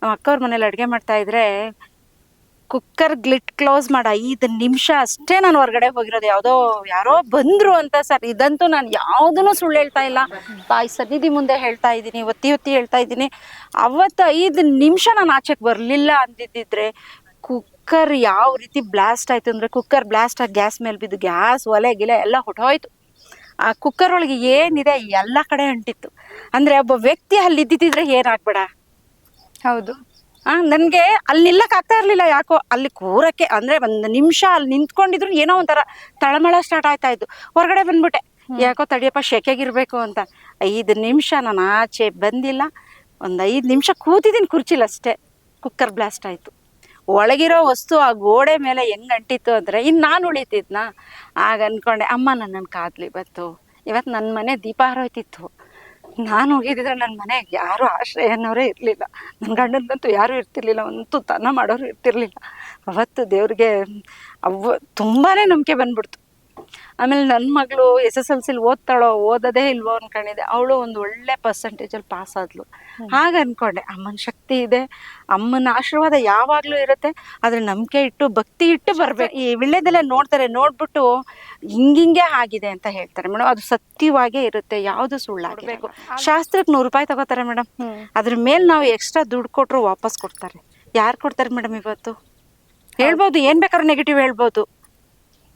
ನಮ್ಮ ಅಕ್ಕವ್ರ ಮನೇಲಿ ಅಡುಗೆ ಮಾಡ್ತಾ ಇದ್ರೆ ಕುಕ್ಕರ್ ಗ್ಲಿಟ್ ಕ್ಲೋಸ್ ಮಾಡ, ಐದು ನಿಮಿಷ ಅಷ್ಟೇ ನಾನು ಹೊರಗಡೆ ಹೋಗಿರೋದು. ಯಾವುದೋ ಯಾರೋ ಬಂದ್ರು ಅಂತ ಸರ್. ಇದಂತೂ ನಾನು ಯಾವುದನ್ನು ಸುಳ್ಳು ಹೇಳ್ತಾ ಇಲ್ಲ. ತಾಯಿ ಸನ್ನಿಧಿ ಮುಂದೆ ಹೇಳ್ತಾ ಇದ್ದೀನಿ, ಒತ್ತಿ ಒತ್ತಿ ಹೇಳ್ತಾ ಇದ್ದೀನಿ. ಅವತ್ತು ಐದು ನಿಮಿಷ ನಾನು ಆಚೆಗೆ ಬರಲಿಲ್ಲ ಅಂದಿದ್ದಿದ್ರೆ ಕುಕ್ಕರ್ ಯಾವ ರೀತಿ ಬ್ಲಾಸ್ಟ್ ಆಯ್ತು ಅಂದರೆ ಕುಕ್ಕರ್ ಬ್ಲಾಸ್ಟ್ ಆಗಿ ಗ್ಯಾಸ್ ಮೇಲೆ ಬಿದ್ದು ಗ್ಯಾಸ್ ಒಲೆ, ಗಿಲೆ ಎಲ್ಲ ಹೊಟ್ಟೋಯ್ತು ಆ ಕುಕ್ಕರ್ ಒಳಗೆ ಏನಿದೆ ಎಲ್ಲ ಕಡೆ ಅಂಟಿತ್ತು. ಅಂದರೆ ಒಬ್ಬ ವ್ಯಕ್ತಿ ಅಲ್ಲಿ ಇದ್ದಿದ್ದಿದ್ರೆ ಏನಾಗ್ಬೇಡ? ಹೌದು. ಆ ನನಗೆ ಅಲ್ಲಿ ನಿಲ್ಲಕ್ ಆಗ್ತಾ ಇರ್ಲಿಲ್ಲ ಯಾಕೋ. ಅಲ್ಲಿ ಕೂರಕ್ಕೆ ಅಂದ್ರೆ ಒಂದು ನಿಮಿಷ ಅಲ್ಲಿ ನಿಂತ್ಕೊಂಡಿದ್ರು ಏನೋ ಒಂಥರ ತಳಮಳ ಸ್ಟಾರ್ಟ್ ಆಯ್ತಾ ಇದ್ದು ಹೊರಗಡೆ ಬಂದ್ಬಿಟ್ಟೆ. ಯಾಕೋ ತಡಿಯಪ್ಪ ಶೆಕೆಗಿರ್ಬೇಕು ಅಂತ. ಐದು ನಿಮಿಷ ನಾನು ಆಚೆ ಬಂದಿಲ್ಲ. ಒಂದು ಐದು ನಿಮಿಷ ಕೂತಿದ್ದೀನಿ ಕುರ್ಚಿಲ್ಲ ಅಷ್ಟೇ. ಕುಕ್ಕರ್ ಬ್ಲಾಸ್ಟ್ ಆಯ್ತು. ಒಳಗಿರೋ ವಸ್ತು ಆ ಗೋಡೆ ಮೇಲೆ ಹೆಂಗ್ ಅಂಟಿತ್ತು ಅಂದ್ರೆ ಇನ್ನು ನಾನು ಉಳಿತಿದ್ನಾ? ಆಗ ಅನ್ಕೊಂಡೆ ಅಮ್ಮ ನನ್ನನ್ನು ಕಾದ್ಲಿ ಬತ್ತು. ಇವತ್ತು ನನ್ನ ಮನೆ ದೀಪ ಹಾರೋಯ್ತಿತ್ತು ನಾನು ಹೋಗಿದ್ದಿದ್ರೆ ನನ್ನ ಮನೆಗೆ ಯಾರು ಆಶ್ರಯ ಅನ್ನೋರೇ ಇರಲಿಲ್ಲ. ನನ್ನ ಗಂಡನಂತೂ ಯಾರೂ ಇರ್ತಿರ್ಲಿಲ್ಲ. ಒಂದು ತನ್ನ ಮಾಡೋರು ಇರ್ತಿರ್ಲಿಲ್ಲ. ಅವತ್ತು ದೇವ್ರಿಗೆ ಅವ ತುಂಬಾ ನಂಬಿಕೆ ಬಂದ್ಬಿಡ್ತು. ಆಮೇಲೆ ನನ್ನ ಮಗಳು ಎಸ್ ಎಸ್ ಎಲ್ ಸಿಲಿ ಓದ್ತಾಳೋ ಓದೋದೇ ಇಲ್ವೋ ಅನ್ಕೊಂಡಿದ್ದೆ. ಅವಳು ಒಂದು ಒಳ್ಳೆ ಪರ್ಸೆಂಟೇಜಲ್ಲಿ ಪಾಸ್ ಆದ್ಲು. ಹಾಗ ಅನ್ಕೊಂಡೆ. ಅಮ್ಮನ ಶಕ್ತಿ ಇದೆ. ಅಮ್ಮನ ಆಶೀರ್ವಾದ ಯಾವಾಗಲೂ ಇರುತ್ತೆ. ಆದರೆ ನಂಬಿಕೆ ಇಟ್ಟು ಭಕ್ತಿ ಇಟ್ಟು ಬರಬೇಕು. ಈ ವಿಳ್ಳೆದೆಲ್ಲ ನೋಡ್ತಾರೆ ನೋಡ್ಬಿಟ್ಟು ಹಿಂಗಿಂಗೆ ಆಗಿದೆ ಅಂತ ಹೇಳ್ತಾರೆ ಮೇಡಮ್ ಅದು ಸತ್ಯವಾಗೇ ಇರುತ್ತೆ. ಯಾವುದು ಸುಳ್ಳಾಗಬೇಕು ಶಾಸ್ತ್ರಕ್ಕೆ ನೂರು ರೂಪಾಯಿ ತಗೋತಾರೆ ಮೇಡಮ್ ಅದ್ರ ಮೇಲೆ ನಾವು ಎಕ್ಸ್ಟ್ರಾ ದುಡ್ಡು ಕೊಟ್ಟರು ವಾಪಸ್ ಕೊಡ್ತಾರೆ. ಯಾರು ಕೊಡ್ತಾರೆ ಮೇಡಮ್ ಇವತ್ತು? ಹೇಳ್ಬೋದು. ಏನು ಬೇಕಾದ್ರೂ ನೆಗೆಟಿವ್ ಹೇಳ್ಬೋದು.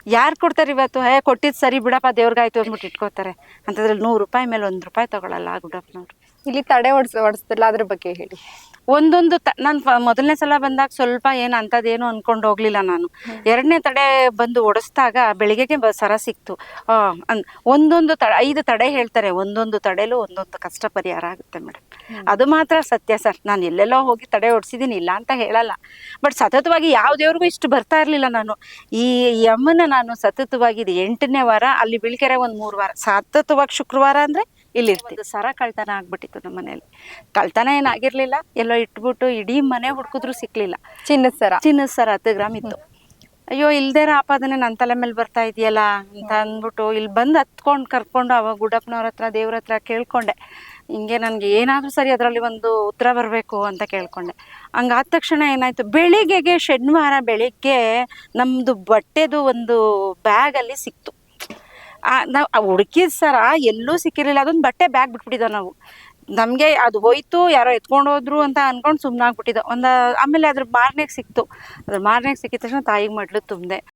ಯಾರು ಕೊಡ್ತಾರೆ ಇವತ್ತು? ಹೇ ಕೊಟ್ಟಿದ್ದು ಸರಿ ಬಿಡಪ್ಪ, ದೇವ್ರಿಗಾಯ್ತು ಅಂದ್ಬಿಟ್ಟು ಇಟ್ಕೋತಾರೆ. ಅಂತಂದ್ರೆ ನೂರು ರೂಪಾಯಿ ಮೇಲೆ ಒಂದು ರೂಪಾಯಿ ತಗೊಳಲ್ಲ ಗುಡಪ್ಪನವ್ರು ಇಲ್ಲಿ ತಡೆ ಓಡಿಸ್ ಓಡಿಸ್ತಿಲ್ಲ ಅದ್ರ ಬಗ್ಗೆ ಹೇಳಿ. ಒಂದೊಂದು ತ ನಾನು ಮೊದಲನೇ ಸಲ ಬಂದಾಗ ಸ್ವಲ್ಪ ಏನು ಅಂಥದ್ದೇನು ಅನ್ಕೊಂಡು ಹೋಗ್ಲಿಲ್ಲ ನಾನು. ಎರಡನೇ ತಡೆ ಬಂದು ಒಡಿಸ್ದಾಗ ಬೆಳಿಗ್ಗೆಗೆ ಸರ ಸಿಕ್ತು. ಒಂದೊಂದು ತಡೆ ಐದು ತಡೆ ಹೇಳ್ತಾರೆ. ಒಂದೊಂದು ತಡೆಲೂ ಒಂದೊಂದು ಕಷ್ಟ ಪರಿಹಾರ ಆಗುತ್ತೆ ಮೇಡಮ್ ಅದು ಮಾತ್ರ ಸತ್ಯ ಸರ್. ನಾನು ಎಲ್ಲೆಲ್ಲೋ ಹೋಗಿ ತಡೆ ಓಡಿಸಿದ್ದೀನಿ ಇಲ್ಲ ಅಂತ ಹೇಳಲ್ಲ. ಬಟ್ ಸತತವಾಗಿ ಯಾವ ದೇವ್ರಿಗೂ ಇಷ್ಟು ಬರ್ತಾ ಇರಲಿಲ್ಲ ನಾನು. ಈ ಯಮ್ಮನ ಅಮ್ಮನ ನಾನು ಸತತವಾಗಿ ಇದು ಎಂಟನೇ ವಾರ ಅಲ್ಲಿ ಬಿಳ್ಕೆರೆ ಒಂದು ಮೂರು ವಾರ. ಸತತವಾಗಿ ಶುಕ್ರವಾರ ಅಂದರೆ ಇಲ್ಲಿರ್ತೀವಿ ಸರ ಕಳ್ತನ ಆಗ್ಬಿಟ್ಟಿತ್ತು ನಮ್ಮ ಮನೇಲಿ ಕಳ್ತನ ಏನಾಗಿರ್ಲಿಲ್ಲ ಎಲ್ಲೋ ಇಟ್ಬಿಟ್ಟು ಇಡೀ ಮನೆ ಹುಡ್ಕಿದ್ರು ಸಿಕ್ಲಿಲ್ಲ. ಚಿನ್ನದ ಸರ. ಚಿನ್ನದ ಸರ ಹತ್ತು ಗ್ರಾಮ್ ಇತ್ತು. ಅಯ್ಯೋ ಇಲ್ದೇ ಆಪಾದನೆ ನನ್ನ ತಲೆ ಮೇಲೆ ಬರ್ತಾ ಇದೆಯಲ್ಲ ಅಂತ ಅಂದ್ಬಿಟ್ಟು ಇಲ್ಲಿ ಬಂದು ಹತ್ಕೊಂಡು ಕರ್ಕೊಂಡು ಅವಾಗ ಗುಡಪ್ಪನವ್ರ ಹತ್ರ ದೇವ್ರ ಹತ್ರ ಕೇಳ್ಕೊಂಡೆ. ಹಿಂಗೆ ನನಗೆ ಏನಾದರೂ ಸರಿ ಅದರಲ್ಲಿ ಒಂದು ಉತ್ತರ ಬರಬೇಕು ಅಂತ ಕೇಳ್ಕೊಂಡೆ. ಹಂಗಾದ ತಕ್ಷಣ ಏನಾಯ್ತು ಬೆಳಿಗ್ಗೆಗೆ ಶನಿವಾರ ಬೆಳಿಗ್ಗೆ ನಮ್ಮದು ಬಟ್ಟೆದು ಒಂದು ಬ್ಯಾಗಲ್ಲಿ ಸಿಕ್ತು. ನಾವು ಹುಡುಕಿದ್ ಸರ ಎಲ್ಲೂ ಸಿಕ್ಕಿರಲಿಲ್ಲ. ಅದೊಂದು ಬಟ್ಟೆ ಬ್ಯಾಗ್ ಬಿಟ್ಬಿಟ್ಟಿದ್ದೋ ನಾವು. ನಮಗೆ ಅದು ಹೋಯ್ತು, ಯಾರೋ ಎತ್ಕೊಂಡು ಹೋದ್ರು ಅಂತ ಅನ್ಕೊಂಡು ಸುಮ್ಮನಾಗ್ಬಿಟ್ಟಿದ್ದೋ ಒಂದು, ಆಮೇಲೆ ಅದ್ರ ಮಾರ್ನೆಗೆ ಸಿಕ್ತು. ಅದ್ರ ಮಾರ್ನೆಗೆ ಸಿಕ್ಕಿದ ತಕ್ಷಣ ತಾಯಿಗೆ ಮಡ್ಲು ತುಂಬಿದೆ.